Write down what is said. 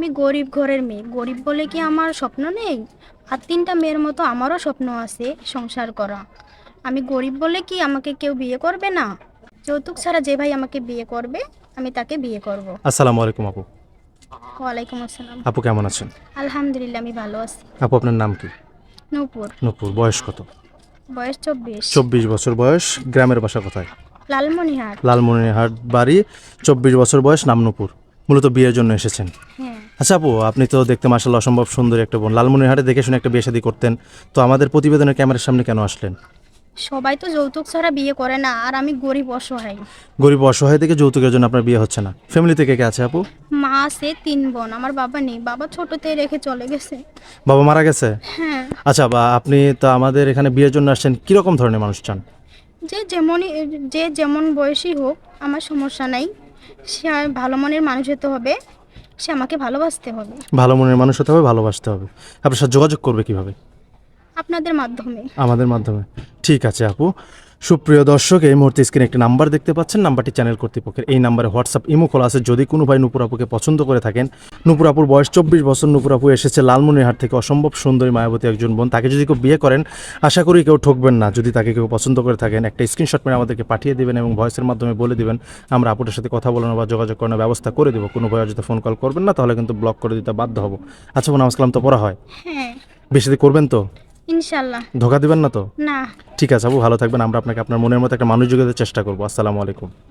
আমি গরিব ঘরের মেয়ে। গরিব বলে কি আমার স্বপ্ন নেই? আর তিনটা মেয়ের মতো আমারও স্বপ্ন আছে সংসার করা। আমি গরিব বলে কি আমাকে কেউ বিয়ে করবে না? যৌতুক ছাড়া যে ভাই আমাকে বিয়ে করবে আমি তাকে বিয়ে করব। আসসালামু আলাইকুম আপু। ওয়ালাইকুম আসসালাম। আপু কেমন আছেন? আলহামদুলিল্লাহ আমি ভালো আছি। আপু আপনার নাম কি? নূপুর। নূপুর বয়স কত? বয়স চব্বিশ। চব্বিশ বছর বয়স গ্রামের বাসা কোথায়? লালমনিহাট লালমনিরহাট বাড়ি চব্বিশ বছর বয়স নাম নূপুর। মূলত বিয়ের জন্য এসেছেন। হ্যাঁ। আচ্ছা আপু আপনি তো দেখতে মাসাল অসম্ভব সুন্দর একটা বোন। লালমনিরহাটে দেখে শুনে একটা বিয়ে শাদী করতেন। তো আমাদের প্রতিবেদনের ক্যামেরার সামনে কেন আসলেন? সবাই তো যৌতুক ছাড়া বিয়ে করে না আর আমি গরিব অসহায়। গরিব অসহায় থেকে যৌতুকের জন্য আপনার বিয়ে হচ্ছে না। ফ্যামিলি থেকে কে আছে আপু? মা আছে তিন বোন আমার বাবা নেই। বাবা ছোটতে রেখে চলে গেছে। বাবা মারা গেছে? হ্যাঁ। আচ্ছা বা আপনি তো আমাদের এখানে বিয়ের জন্য আসছেন কীরকম ধরনের মানুষ চান? যে যেমনই যে যেমন বয়সী হোক আমার সমস্যা নাই। সে ভালো মনের মানুষ হতে হবে। সে আমাকে ভালোবাসতে হবে। ভালো মনের মানুষ হতে হবে ভালোবাসতে হবে। আপনার সাথে যোগাযোগ করবে কীভাবে? আপনাদের মাধ্যমে। আমাদের মাধ্যমে। ঠিক আছে আপু। সুপ্রিয় দর্শক এই মুহূর্তে স্ক্রিনে একটি নাম্বার দেখতে পাচ্ছেন। নাম্বারটি চ্যানেল কর্তৃপক্ষের। এই নাম্বারে হোয়াটসঅ্যাপ ইমো খোলা আছে। যদি কোনো ভাই নুপুর আপুকে পছন্দ করে থাকেন নুপুর আপুর বয়স চব্বিশ বছর নুপুর আপু এসেছে লালমনিরহাট থেকে অসম্ভব সুন্দরী মায়াবতী একজন বোন। তাকে যদি কেউ বিয়ে করেন আশা করি কেউ ঠকবেন না। যদি তাকে কেউ পছন্দ করে থাকেন একটা স্ক্রিনশট মেরে আমাদেরকে পাঠিয়ে দেবেন এবং ভয়েসের মাধ্যমে বলে দিবেন আমরা আপুটার সাথে কথা বলানো বা যোগাযোগ করানোর ব্যবস্থা করে দেবো। কোনো ভাই যদি ফোন কল করবেন না তাহলে কিন্তু ব্লক করে দিতে বাধ্য হব। আচ্ছা বোন নামাজ কালাম তো পড়া হয়। হ্যাঁ। বেশি করবেন তো? ইনশাল্লাহ। ধোকা দিবেন না তো? না। ঠিক আছে আপু ভালো থাকবেন। আমরা আপনাকে আপনার মনের মতো একটা মানুষ যোগাতে চেষ্টা করব। আসসালামু আলাইকুম।